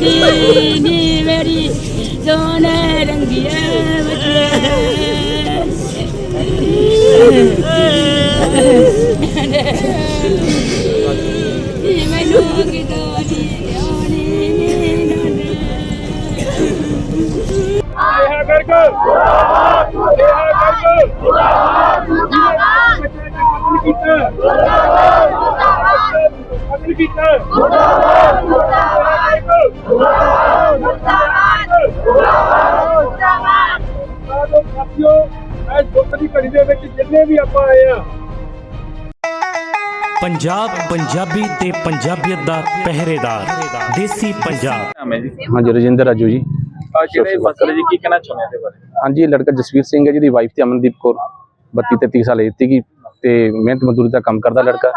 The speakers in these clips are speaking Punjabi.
đi đi về đi cho nên đừng đi Hãy subscribe cho đi Ghiền Mì Gõ Để không Punjab Punjabi ਤੇ ਪੰਜਾਬੀਅਤ ਦਾ ਪਹਿਰੇਦਾਰ ਦੇਸੀ ਪੰਜਾਬ। ਨਾਮ ਹੈ ਜੀ ਹਾਂਜੀ ਰਜਿੰਦਰ ਰਾਜੂ ਜੀ। ਆ ਜਿਹੜੇ ਮਸਲੇ ਜੀ? ਕੀ ਕਹਿਣਾ ਚਾਹੁੰਦੇ ਇਹਦੇ ਬਾਰੇ? ਹਾਂਜੀ ਇਹ ਲੜਕਾ ਜਸਵੀਰ ਸਿੰਘ ਹੈ ਜਿਹਦੀ ਵਾਈਫ ਤੇ ਅਮਨਦੀਪ ਕੌਰ 32 33 ਸਾਲ ਏਜ ਸੀਗੀ ਤੇ ਮਿਹਨਤ ਮਜ਼ਦੂਰੀ ਦਾ ਕੰਮ ਕਰਦਾ ਲੜਕਾ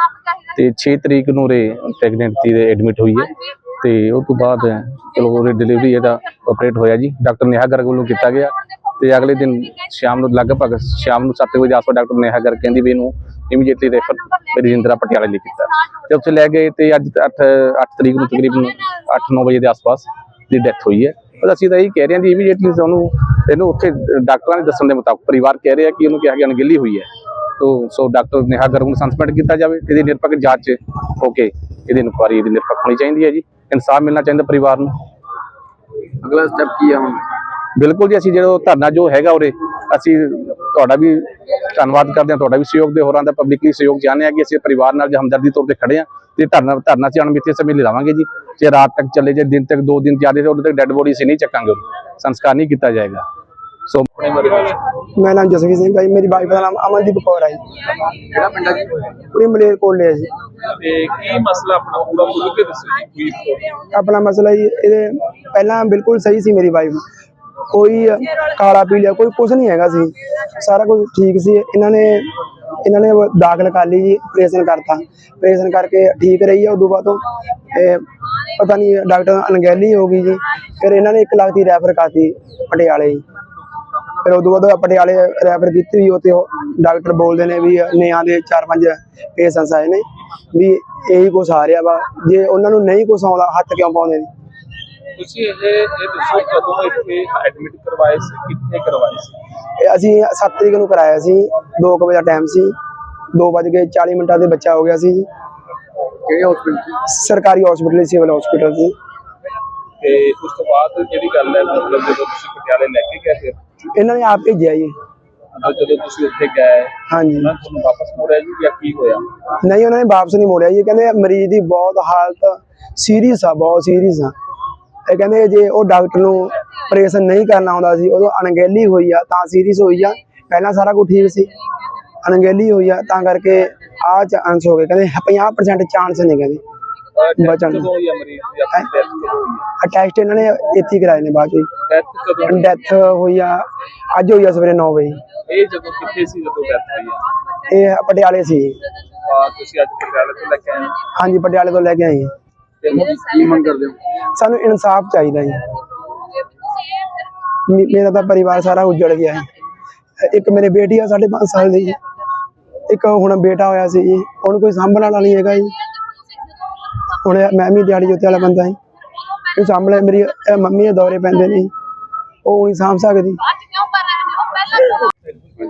ਤੇ 6 ਤਰੀਕ ਨੂੰ ਰੇ ਪ੍ਰੈਗਨੈਂਟ ਦੀ ਐਡਮਿਟ ਹੋਈ ਹੈ ਤੇ ਉਹ ਤੋਂ ਬਾਅਦ ਚਲੋ ਉਹਦੀ ਡਿਲੀਵਰੀ ਇਹਦਾ ਆਪਰੇਟ ਹੋਇਆ ਜੀ। ਡਾਕਟਰ ਨੇਹਾ ਗਰਗ ਵੱਲੋਂ ਕੀਤਾ ਗਿਆ ਤੇ ਅਗਲੇ ਦਿਨ ਸ਼ਾਮ ਨੂੰ ਲਗਭਗ ਸ਼ਾਮ ਨੂੰ 7 ਵਜੇ ਆਸ-ਪਾਸ ਡਾਕਟਰ ਨੇਹਾ ਗਰਗ ਕਹਿੰਦੀ ਵੀ ਇਹਨੂੰ ਇਮੀਡੀਏਟਲੀ ਰੈਫਰ ਰਜਿੰਦਰਾ ਪਟਿਆਲੇ ਲਈ ਕੀਤਾ। ਤੇ ਉੱਥੇ ਲੈ ਗਏ ਤੇ ਅੱਜ 8 8 ਤਰੀਕ ਨੂੰ ਤਕਰੀਬਨ 8-9 ਵਜੇ ਦੇ ਆਸ-ਪਾਸ ਦੀ ਡੈਥ ਹੋਈ ਹੈ। ਪਰ ਅਸੀਂ ਤਾਂ ਇਹੀ ਕਹਿ ਰਹੇ ਹਾਂ ਜੀ ਇਮੀਡੀਏਟਲੀ ਉਹਨੂੰ ਇਹਨੂੰ ਉੱਥੇ ਡਾਕਟਰਾਂ ਦੇ ਦੱਸਣ ਦੇ ਮੁਤਾਬਕ ਪਰਿਵਾਰ ਕਹਿ ਰਿਹਾ ਕਿ ਉਹਨੂੰ ਕਿਹਾ ਗਿਆ ਅਣਗਹਿਲੀ ਹੋਈ ਹੈ। ਤੋ ਸੋ ਡਾਕਟਰ ਨੇਹਾ ਗਰਗ ਨੂੰ ਸਸਪੈਂਡ ਕੀਤਾ ਜਾਵੇ ਇਹਦੀ ਨਿਰਪੱਖ ਜਾਂਚ ਹੋ ਕੇ ਇਹਦੀ ਇਨਕੁਆਰੀ ਇਹਦੀ ਨਿਰਪੱਖ ਹੋਣੀ ਚਾਹੀਦੀ ਹੈ ਜੀ। ਇਨਸਾਫ ਮਿਲਣਾ ਚਾਹੀਦਾ ਪਰਿਵਾਰ ਨੂੰ। ਅਗਲਾ ਸਟੈਪ ਕੀ ਹੈ ਹੁਣ? ਬਿਲਕੁਲ ਜੀ ਅਸੀਂ ਜਿਹੜਾ ਧਰਨਾ ਜੋ ਹੈਗਾ ਉਰੇ ਅਸੀਂ ਤੁਹਾਡਾ ਵੀ ਧੰਨਵਾਦ ਕਰਦੇ ਹਾਂ ਤੁਹਾਡਾ ਵੀ ਸਹਿਯੋਗ ਦੇ ਹੋਰਾਂ ਦਾ ਪਬਲਿਕਲੀ ਸਹਿਯੋਗ ਹਾਂ ਕਿ ਅਸੀਂ ਪਰਿਵਾਰ ਨਾਲ ਜੇ ਹਮਦਰਦੀ ਤੌਰ ਤੇ ਖੜੇ ਹਾਂ ਤੇ ਧਰਨਾ ਧਰਨਾ ਅਸੀਂ ਅਣਮਿੱਥੇ ਸਮੇਂ ਲਈ ਲਾਵਾਂਗੇ ਜੀ ਜੇ ਰਾਤ ਤੱਕ ਚੱਲੇ ਜੇ ਦਿਨ ਤੱਕ ਦੋ ਦਿਨ ਜ਼ਿਆਦਾ ਉਦੋਂ ਤੱਕ ਡੈੱਡ ਬੋਡੀ ਅਸੀਂ ਨਹੀਂ ਚੱਕਾਂਗੇ। ਸੰਸਕਾਰ ਨਹੀਂ ਕੀਤਾ ਜਾਏਗਾ। ਸੋ ਮੇਰਾ ਨਾਮ ਜਸਵੀਰ ਸਿੰਘ ਹੈ ਜੀ ਮੇਰੀ ਵਾਈਫ ਦਾ ਨਾਮ ਅਮਨਦੀਪ ਕੌਰ ਹੈ ਕਿਹੜਾ ਪਿੰਡ ਹੈ ਜੀ? ਕੁੜੀ ਮਲੇਰ ਕੋਲੇ ਹੈ ਜੀ। ਤੇ ਕੀ ਮਸਲਾ ਆਪਣਾ ਪੂਰਾ ਖੁੱਲ ਕੇ ਦੱਸੋ ਆਪਣਾ ਮਸਲਾ ਜੀ ਇਹਦੇ ਪਹਿਲਾਂ ਬਿਲਕੁਲ ਸਹੀ ਸੀ ਮੇਰੀ ਵਾਈਫ। ਕੋਈ ਕਾਲਾ ਪੀ ਲਿਆ, ਕੋਈ ਕੁਝ ਨਹੀਂ ਹੈਗਾ ਸੀ। ਸਾਰਾ ਕੁਝ ਠੀਕ ਸੀ। ਇਹਨਾਂ ਨੇ ਇਹਨਾਂ ਨੇ ਦਾਖਲ ਕਰ ਲਈ ਜੀ ਆਪਰੇਸ਼ਨ ਕਰਤਾ। ਆਪਰੇਸ਼ਨ ਕਰਕੇ ਠੀਕ ਰਹੀ ਹੈ ਉਦੋਂ ਬਾਅਦ ਤੋਂ। ਇਹ ਪਤਾ ਨਹੀਂ, ਡਾਕਟਰ ਅਣਗਹਿਲੀ ਹੋ ਗਈ ਜੀ। ਫਿਰ ਇਹਨਾਂ ਨੇ 1 ਲੱਖ ਦੀ ਰੈਫਰ ਕਰਤੀ ਪਟਿਆਲੇ ਜੀ। ਫਿਰ ਉਦੋਂ ਬਾਅਦ ਪਟਿਆਲੇ ਰੈਫਰ ਕੀਤੀ ਵੀ ਉੱਥੇ ਉਹ ਡਾਕਟਰ ਬੋਲਦੇ ਨੇ ਵੀ ਨਿਆਂ ਦੇ 4-5 ਪੇਸ਼ੈਂਟਸ ਆਏ ਨੇ, ਵੀ ਇਹੀ ਕੁਛ ਆ ਰਿਹਾ ਵਾ। ਜੇ ਉਹਨਾਂ ਨੂੰ ਨਹੀਂ ਕੁਛ ਆਉਂਦਾ, ਹੱਥ ਕਿਉਂ ਪਾਉਂਦੇ ਨੇ? ਤੁਸੀਂ ਇਹ ਇਹ ਦੱਸੋ ਕਦੋਂ ਇੱਥੇ ਐਡਮਿਟ ਕਰਵਾਏ ਸੀ? ਕਿੱਥੇ ਕਰਵਾਏ ਸੀ? ਇਹ ਅਸੀਂ 7 ਤਰੀਕ ਨੂੰ ਕਰਾਇਆ ਸੀ। 2 ਵਜੇ ਦਾ ਟਾਈਮ ਸੀ। 2 ਵਜ ਕੇ 40 ਮਿੰਟਾਂ ਦੇ ਬੱਚਾ ਹੋ ਗਿਆ ਸੀ। ਕਿਹੜੇ ਹਸਪੀਟਲ ਸਰਕਾਰੀ ਹਸਪੀਟਲ ਸਿਵਲ ਹਸਪੀਟਲ ਸੀ। ਤੇ ਉਸ ਤੋਂ ਬਾਅਦ ਜਿਹੜੀ ਗੱਲ ਹੈ ਮਤਲਬ ਜਦੋਂ ਤੁਸੀਂ ਪਟਿਆਲੇ ਲੈ ਕੇ ਗਏ ਫਿਰ? ਇਹਨਾਂ ਨੇ ਆਪ ਭੇਜਿਆ ਜੀ। ਜਦੋਂ ਤੁਸੀਂ ਉੱਥੇ ਗਏ ਹਾਂਜੀ। ਉਹਨਾਂ ਤੁਹਾਨੂੰ ਵਾਪਸ ਮੋੜਿਆ ਜੀ ਜਾਂ ਕੀ ਹੋਇਆ? ਨਹੀਂ ਉਹਨਾਂ ਨੇ ਵਾਪਸ ਨਹੀਂ ਮੋੜਿਆ ਜੀ। ਕਹਿੰਦੇ ਮਰੀਜ਼ ਦੀ ਬਹੁਤ ਹਾਲਤ ਸੀਰੀਅਸ ਆ ਬਹੁਤ ਸੀਰੀਅਸ ਆ। ਇਹ ਕਹਿੰਦੇ ਜੇ ਉਹ ਡਾਕਟਰ ਨੂੰ ਆਪਰੇਸ਼ਨ ਨਹੀਂ ਕਰਨਾ ਆਉਂਦਾ ਸੀ ਉਦੋਂ ਅਣਗਹਿਲੀ ਹੋਈ ਆ ਤਾਂ ਸੀਰੀਅਸ ਹੋਈ ਆ। ਪਹਿਲਾਂ ਸਾਰਾ ਕੁਝ ਠੀਕ ਸੀ। ਅਣਗਹਿਲੀ ਹੋਈ ਆ ਤਾਂ ਕਰਕੇ ਆ ਚਾਂਸ ਹੋ ਗਏ ਕਹਿੰਦੇ 50% ਚਾਂਸ ਨੇ ਕਹਿੰਦੇ। ਬਚਣ ਟੈਸਟ ਇਹਨਾਂ ਨੇ ਇੱਥੇ ਕਰਾਏ ਨੇ ਬਾਅਦ ਡੈਥ ਹੋਈ? ਆ? ਅੱਜ ਹੋਈ ਆ ਸਵੇਰੇ 9 ਵਜੇ। ਇਹ ਜਦੋਂ ਕਿੱਥੇ ਸੀ ਜਦੋਂ ਡੈਥ ਹੋਈ ਆ? ਇਹ ਪਟਿਆਲੇ ਸੀ। ਤੁਸੀਂ ਅੱਜ ਪਟਿਆਲੇ ਤੋਂ ਲੈ ਕੇ ਆਏ ਹਾਂਜੀ ਪਟਿਆਲੇ ਤੋਂ ਲੈ ਕੇ ਆਏ ਹਾਂ। ਤੇ ਹੁਣ ਕੀ ਮੰਗ ਕਰਦੇ ਹੋ? ਸਾਨੂੰ ਇਨਸਾਫ ਚਾਹੀਦਾ ਜੀ। ਮੇ- ਮੇਰਾ ਤਾਂ ਪਰਿਵਾਰ ਸਾਰਾ ਉਜੜ ਗਿਆ ਹੈ ਇੱਕ ਮੇਰੇ ਬੇਟੀ ਆ 5.5 ਸਾਲ ਦੀ ਇੱਕ ਹੁਣ ਬੇਟਾ ਹੋਇਆ ਸੀ ਜੀ। ਹੁਣ ਕੋਈ ਸਾਂਭਣ ਵਾਲਾ ਨਹੀਂ ਹੈਗਾ ਜੀ। ਹੁਣ ਮੈਂ ਵੀ ਦਿਹਾੜੀ ਜੋਤੇ ਵਾਲਾ ਬੰਦਾ ਜੀ। ਇਹ ਸਾਂਭਲੇ ਮੇਰੀ ਇਹ ਮੰਮੀ ਦੇ ਦੌਰੇ ਪੈਂਦੇ ਨੇ ਜੀ। ਉਹ ਨਹੀਂ ਸਾਂਭ ਸਕਦੀ।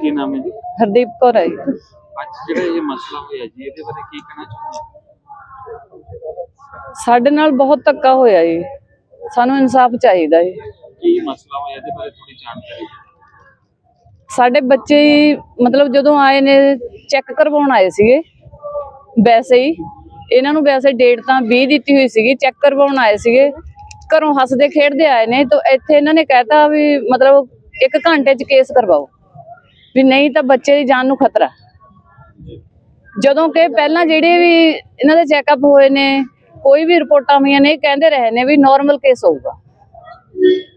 ਕੀ ਨਾਮ ਹੈ ਜੀ? ਹਰਦੀਪ ਕੌਰ ਹੈ ਜੀ। ਅੱਜ ਜਿਹੜਾ ਇਹ ਮਸਲਾ ਹੋਇਆ ਜੀ ਇਹਦੇ ਬਾਰੇ ਕੀ ਕਹਿਣਾ ਚਾਹੁੰਦੇ ਹੋ ਸਾਡੇ ਨਾਲ ਬਹੁਤ ਧੱਕਾ ਹੋਇਆ ਜੀ। ਸਾਨੂੰ ਇਨਸਾਫ ਚਾਹੀਦਾ ਜੀ। ਕੀ ਮਸਲਾ ਹੋਇਆ ਇਹਦੇ ਬਾਰੇ ਥੋੜੀ ਜਾਣਕਾਰੀ। ਸਾਡੇ ਬੱਚੇ ਹੀ ਮਤਲਬ ਜਦੋਂ ਆਏ ਨੇ ਚੈੱਕ ਕਰਵਾਉਣ ਆਏ ਸੀਗੇ। ਵੈਸੇ ਹੀ ਇਹਨਾਂ ਨੂੰ ਵੈਸੇ ਡੇਟ ਤਾਂ 20 ਦਿੱਤੀ ਹੋਈ ਸੀਗੀ ਚੈੱਕ ਕਰਵਾਉਣ ਆਏ ਸੀਗੇ। ਘਰੋਂ ਹੱਸਦੇ ਖੇਡਦੇ ਆਏ ਨੇ ਤਾਂ ਇੱਥੇ ਇਹਨਾਂ ਨੇ ਕਹਿਤਾ ਵੀ ਮਤਲਬ ਇੱਕ ਘੰਟੇ 'ਚ ਕੇਸ ਕਰਵਾਓ। ਵੀ ਨਹੀਂ ਤਾਂ ਬੱਚੇ ਦੀ ਜਾਨ ਨੂੰ ਖਤਰਾ। ਜਦੋਂ ਕਿ ਪਹਿਲਾਂ ਜਿਹੜੇ ਵੀ ਇਹਨਾਂ ਦੇ ਚੈੱਕਅਪ ਹੋਏ ਨੇ ਕੋਈ ਵੀ ਰਿਪੋਰਟਾਂ ਹੋਈਆਂ ਨੇ ਕਹਿੰਦੇ ਰਹੇ ਨੇ ਵੀ ਨਾਰਮਲ ਕੇਸ ਹੋਊਗਾ।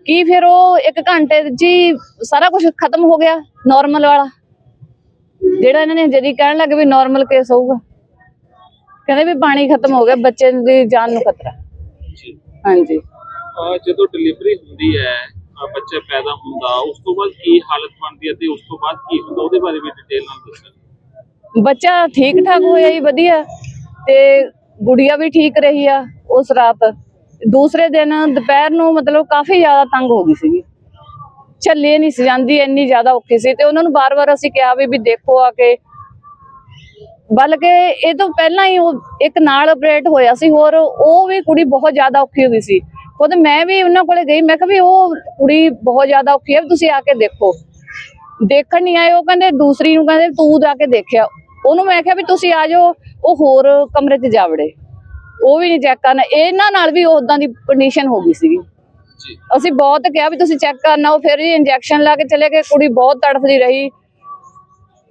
ਕੀ ਫਿਰ ਉਹ ਇੱਕ ਘੰਟੇ ਹੀ ਸਾਰਾ ਕੁਝ ਖਤਮ ਹੋ ਗਿਆ ਨਾਰਮਲ ਵਾਲਾ? ਜਿਹੜਾ ਇਹਨਾਂ ਨੇ ਜਦੀ ਕਹਿਣ ਲੱਗੇ ਵੀ ਨਾਰਮਲ ਕੇਸ ਹੋਊਗਾ। ਕਹਿੰਦੇ ਵੀ ਪਾਣੀ ਖਤਮ ਹੋ ਗਿਆ ਬੱਚੇ ਦੀ ਜਾਨ ਨੂੰ ਖਤਰਾ। ਜੀ। ਹਾਂਜੀ। ਜਦੋਂ ਡਿਲੀਵਰੀ ਹੁੰਦੀ ਹੈ ਬੱਚਾ ਪੈਦਾ ਹੁੰਦਾ ਉਸ ਤੋਂ ਬਾਅਦ ਕੀ ਹਾਲਤ ਬਣਦੀ ਹੈ ਤੇ ਉਸ ਤੋਂ ਬਾਅਦ ਕੀ ਹੁੰਦਾ ਉਹਦੇ ਬਾਰੇ ਵੀ ਡਿਟੇਲ ਨਾਲ ਦੱਸੋ। ਬੱਚਾ ਠੀਕ ਠਾਕ ਹੋਇਆ ਜੀ ਵਧੀਆ। ਤੇ ਗੁੜੀਆ ਵੀ ਠੀਕ ਰਹੀ ਆ ਉਸ ਰਾਤ। ਦੂਸਰੇ ਦਿਨ ਦੁਪਹਿਰ ਨੂੰ ਮਤਲਬ ਕਾਫੀ ਜ਼ਿਆਦਾ ਤੰਗ ਹੋ ਗਈ ਸੀਗੀ। ਝੱਲੇ ਨਹੀਂ ਸੀ ਜਾਂਦੀ, ਇੰਨੀ ਜ਼ਿਆਦਾ ਔਖੀ ਸੀ ਤੇ ਉਹਨਾਂ ਨੂੰ ਬਾਰ-ਬਾਰ ਅਸੀਂ ਕਿਹਾ ਵੀ ਵੀ ਦੇਖੋ ਆ ਕੇ। ਬਲਕਿ ਇਹ ਤੋਂ ਪਹਿਲਾਂ ਹੀ ਉਹ ਇੱਕ ਨਾਲ ਆਪਰੇਟ ਹੋਇਆ ਸੀ, ਹੋਰ ਉਹ ਵੀ ਕੁੜੀ ਬਹੁਤ ਜ਼ਿਆਦਾ ਔਖੀ ਹੋ ਗਈ ਸੀ। ਖੁਦ ਮੈਂ ਵੀ ਉਹਨਾਂ ਕੋਲੇ ਗਈ, ਮੈਂ ਕਿਹਾ ਵੀ ਉਹ ਕੁੜੀ ਬਹੁਤ ਜ਼ਿਆਦਾ ਔਖੀ ਹੈ, ਵੀ ਤੁਸੀਂ ਆ ਕੇ ਦੇਖੋ। ਦੇਖਣ ਨਹੀਂ ਆਏ, ਉਹ ਕਹਿੰਦੇ ਦੂਸਰੀ ਨੂੰ ਕਹਿੰਦੇ ਤੂੰ ਜਾ ਕੇ ਦੇਖਿਆ। ਉਹਨੂੰ ਮੈਂ ਕਿਹਾ ਵੀ ਤੁਸੀਂ ਆ ਜਾਓ ਉਹ ਹੋਰ ਕਮਰੇ 'ਚ ਜਾ ਵੜੇ। ਉਹ ਵੀ ਨਹੀਂ ਚੈੱਕ ਕਰਨਾ ਇਹਨਾਂ ਨਾਲ ਵੀ ਉਦਾਂ ਦੀ ਕੰਡੀਸ਼ਨ ਹੋ ਗਈ ਸੀਗੀ। ਅਸੀਂ ਬਹੁਤ ਕਿਹਾ ਵੀ ਤੁਸੀਂ ਚੈੱਕ ਕਰਨਾ ਉਹ ਫਿਰ ਵੀ ਇੰਜੈਕਸ਼ਨ ਲਾ ਕੇ ਚਲੇ ਗਏ ਕੁੜੀ ਬਹੁਤ ਤੜਫਦੀ ਰਹੀ।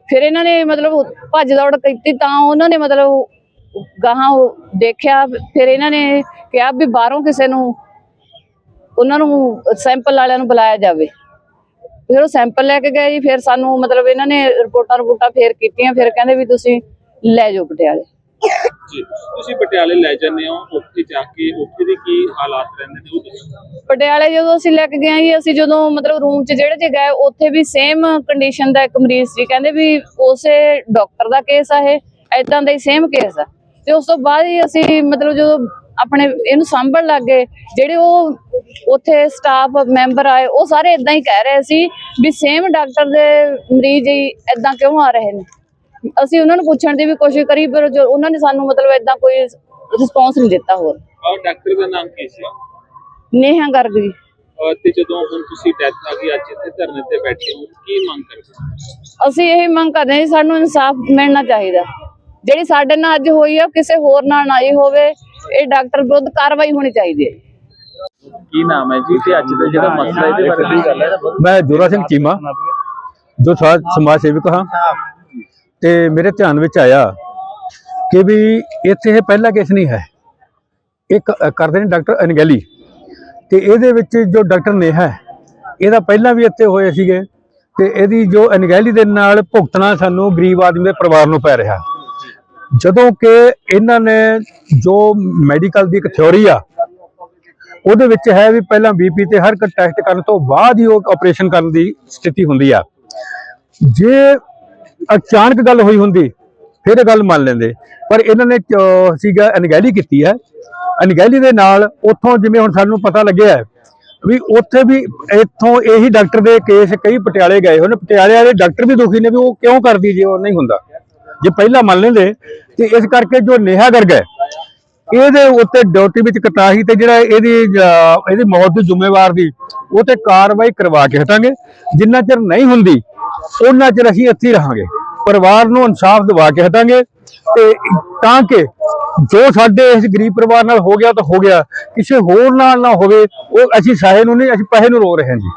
ਫਿਰ ਇਹਨਾਂ ਨੇ ਮਤਲਬ ਭੱਜ ਦੌੜ ਕੀਤੀ ਤਾਂ ਉਹਨਾਂ ਨੇ ਮਤਲਬ ਗਾਹਾਂ ਦੇਖਿਆ ਫਿਰ ਇਹਨਾਂ ਨੇ ਕਿਹਾ ਵੀ ਬਾਹਰੋਂ ਕਿਸੇ ਨੂੰ ਉਹਨਾਂ ਨੂੰ ਸੈਂਪਲ ਵਾਲਿਆਂ ਨੂੰ ਬੁਲਾਇਆ ਜਾਵੇ। ਫਿਰ ਉਹ ਸੈਂਪਲ ਲੈ ਕੇ ਗਏ ਜੀ ਫਿਰ ਸਾਨੂੰ ਮਤਲਬ ਇਹਨਾਂ ਨੇ ਰਿਪੋਰਟਾਂ ਰਿਪੋਰਟਾਂ ਫੇਰ ਕੀਤੀਆਂ ਫਿਰ ਕਹਿੰਦੇ ਵੀ ਤੁਸੀਂ ਲੈ ਜਾਓ ਪਟਿਆਲੇ। ਜੀ ਤੁਸੀਂ ਪਟਿਆਲੇ ਲੈ ਜਾਂਦੇ ਹੋ ਉੱਥੇ ਜਾ ਕੇ ਉੱਥੇ ਦੇ ਕੀ ਹਾਲਾਤ ਰਹਿੰਦੇ ਨੇ ਉਹ ਦੱਸੋ। ਪਟਿਆਲੇ ਜਦੋਂ ਅਸੀਂ ਲੈ ਕੇ ਗਏ ਜੀ ਅਸੀਂ ਜਦੋਂ ਮਤਲਬ ਰੂਮ 'ਚ ਜਿਹੜੇ 'ਚ ਗਏ ਉੱਥੇ ਵੀ ਸੇਮ ਕੰਡੀਸ਼ਨ ਦਾ ਇੱਕ ਮਰੀਜ਼ ਸੀ ਕਹਿੰਦੇ ਵੀ ਉਸੇ ਡਾਕਟਰ ਦਾ ਕੇਸ ਆ ਇਹ ਐਦਾਂ ਦਾ ਹੀ ਸੇਮ ਕੇਸ ਆ। ਤੇ ਉਸ ਤੋਂ ਬਾਅਦ ਹੀ ਅਸੀਂ ਮਤਲਬ ਜਦੋਂ ਆਪਣੇ ਇਹਨੂੰ ਸਾਂਭਣ ਲੱਗੇ ਜਿਹੜੇ ਉਹ ਉੱਥੇ ਸਟਾਫ ਮੈਂਬਰ ਆਏ ਉਹ ਸਾਰੇ ਇਦਾਂ ਹੀ ਕਹਿ ਰਹੇ ਸੀ ਵੀ ਸੇਮ ਡਾਕਟਰ ਦੇ ਮਰੀਜ਼ ਹੀ ਇਦਾਂ ਕਿਉਂ ਆ ਰਹੇ ਨੇ? ਅਸੀਂ ਉਹਨਾਂ ਨੂੰ ਪੁੱਛਣ ਦੀ ਵੀ ਕੋਸ਼ਿਸ਼ ਕਰੀ ਪਰ ਉਹਨਾਂ ਨੇ ਸਾਨੂੰ ਮਤਲਬ ਇਦਾਂ ਕੋਈ ਰਿਸਪੌਂਸ ਨਹੀਂ ਦਿੱਤਾ ਹੋਰ। ਔਰ ਡਾਕਟਰ ਦਾ ਨਾਮ ਕੀ ਸੀ? ਨੇਹਾ ਗਰਗ ਜੀ। ਤੇ ਜਦੋਂ ਹੁਣ ਤੁਸੀਂ ਡੈਥ ਆ ਗਈ ਅੱਜ ਇੱਥੇ ਧਰਨੇ ਤੇ ਬੈਠੇ ਹੋ ਕੀ ਮੰਗ ਕਰਦੇ? ਅਸੀਂ ਇਹ ਮੰਗ ਕਰਦੇ ਹਾਂ ਸਾਨੂੰ ਇਨਸਾਫ ਮਿਲਣਾ ਚਾਹੀਦਾ। ਜਿਹੜੀ ਸਾਡੇ ਨਾਲ ਅੱਜ ਹੋਈ ਆ ਕਿਸੇ ਹੋਰ ਨਾਲ ਨਾ ਹੀ ਹੋਵੇ। ਇਹ ਡਾਕਟਰ ਵਿਰੁੱਧ ਕਾਰਵਾਈ ਹੋਣੀ ਚਾਹੀਦੀ ਹੈ। ਕੀ ਨਾਮ ਹੈ ਜੀ? ਤੇ ਅੱਜ ਦਾ ਜਿਹੜਾ ਮਸਲਾ ਇਹਦੇ ਬਾਰੇ ਕੀ ਗੱਲ ਹੈ? ਮੈਂ ਜੋਰਾ ਸਿੰਘ ਚੀਮਾ ਜੋ ਸਮਾਜ ਸੇਵਕ ਹਾਂ। ਤੇ ਮੇਰੇ ਧਿਆਨ ਵਿੱਚ ਆਇਆ ਕਿ ਵੀ ਇੱਥੇ ਇਹ ਪਹਿਲਾ ਕੇਸ ਨਹੀਂ ਹੈ। ਇੱਕ ਕਰਦੇ ਨੇ ਡਾਕਟਰ ਅਨਗੈਲੀ ਤੇ ਇਹਦੇ ਵਿੱਚ ਜੋ ਡਾਕਟਰ ਨੇਹਾ ਹੈ, ਇਹਦਾ ਪਹਿਲਾਂ ਵੀ ਇੱਥੇ ਹੋਏ ਸੀਗੇ। ਤੇ ਇਹਦੀ ਜੋ ਅਨਗੈਲੀ ਦੇ ਨਾਲ ਭੁਗਤਣਾ ਸਾਨੂੰ ਗਰੀਬ ਆਦਮੀ ਦੇ ਪਰਿਵਾਰ ਨੂੰ ਪੈ ਰਿਹਾ। ਜਦੋਂ ਕਿ ਇਹਨਾਂ ਨੇ ਜੋ ਮੈਡੀਕਲ ਦੀ ਇੱਕ ਥਿਉਰੀ ਆ, ਉਹਦੇ ਵਿੱਚ ਹੈ ਵੀ ਪਹਿਲਾਂ ਬੀਪੀ ਤੇ ਹਰ ਇੱਕ ਟੈਸਟ ਕਰਨ ਤੋਂ ਬਾਅਦ ਹੀ ਉਹ ਆਪਰੇਸ਼ਨ ਕਰਨ ਦੀ ਸਥਿਤੀ ਹੁੰਦੀ ਆ। ਜੇ ਅਚਾਨਕ ਗੱਲ ਹੋਈ ਹੁੰਦੀ, ਫਿਰ ਗੱਲ ਮੰਨ ਲੈਂਦੇ। ਪਰ ਇਹਨਾਂ ਨੇ ਸੀਗਾ ਅਨਗੈਲੀ ਕੀਤੀ ਹੈ। ਅਨਗੈਲੀ ਦੇ ਨਾਲ ਉੱਥੋਂ ਜਿਵੇਂ ਹੁਣ ਸਾਨੂੰ ਪਤਾ ਲੱਗਿਆ ਵੀ ਉੱਥੇ ਵੀ ਇੱਥੋਂ ਇਹੀ ਡਾਕਟਰ ਦੇ ਕੇਸ ਕਈ ਪਟਿਆਲੇ ਗਏ ਹੋਣ ਪਟਿਆਲੇ ਵਾਲੇ ਡਾਕਟਰ ਵੀ ਦੁਖੀ ਨੇ ਵੀ ਉਹ ਕਿਉਂ ਕਰਦੀ ਜੇ ਉਹ ਨਹੀਂ ਹੁੰਦਾ। ਜੇ ਪਹਿਲਾਂ ਮੰਨ ਲੈਂਦੇ, ਤੇ ਇਸ ਕਰਕੇ ਜੋ ਨੇਹਾ ਗਰਗ ਹੈ, ਇਹਦੇ ਉੱਤੇ ਡਿਊਟੀ ਵਿੱਚ ਕਟਾਹੀ ਤੇ ਜਿਹੜਾ ਇਹਦੀ ਇਹਦੀ ਮੌਤ ਦੀ ਜ਼ਿੰਮੇਵਾਰ ਦੀ, ਉਹ ਤੇ ਕਾਰਵਾਈ ਕਰਵਾ ਕੇ ਹਟਾਂਗੇ। ਜਿੰਨਾ ਚਿਰ ਨਹੀਂ ਹੁੰਦੀ ਉਹਨਾਂ ਚਿਰ ਅਸੀਂ ਇੱਥੇ ਰਹਾਂਗੇ। ਪਰਿਵਾਰ ਨੂੰ ਇਨਸਾਫ ਦਿਵਾ ਕੇ ਹਟਾਂਗੇ ਤੇ ਤਾਂ ਕਿ ਜੋ ਸਾਡੇ ਇਸ ਗਰੀਬ ਪਰਿਵਾਰ ਨਾਲ ਹੋ ਗਿਆ ਤਾਂ ਹੋ ਗਿਆ। ਕਿਸੇ ਹੋਰ ਨਾਲ ਨਾ ਹੋਵੇ, ਉਹ ਅਸੀਂ ਸਾਹੇ ਨੂੰ ਨਹੀਂ, ਅਸੀਂ ਪੈਸੇ ਨੂੰ ਰੋ ਰਹੇ ਹਾਂ ਜੀ।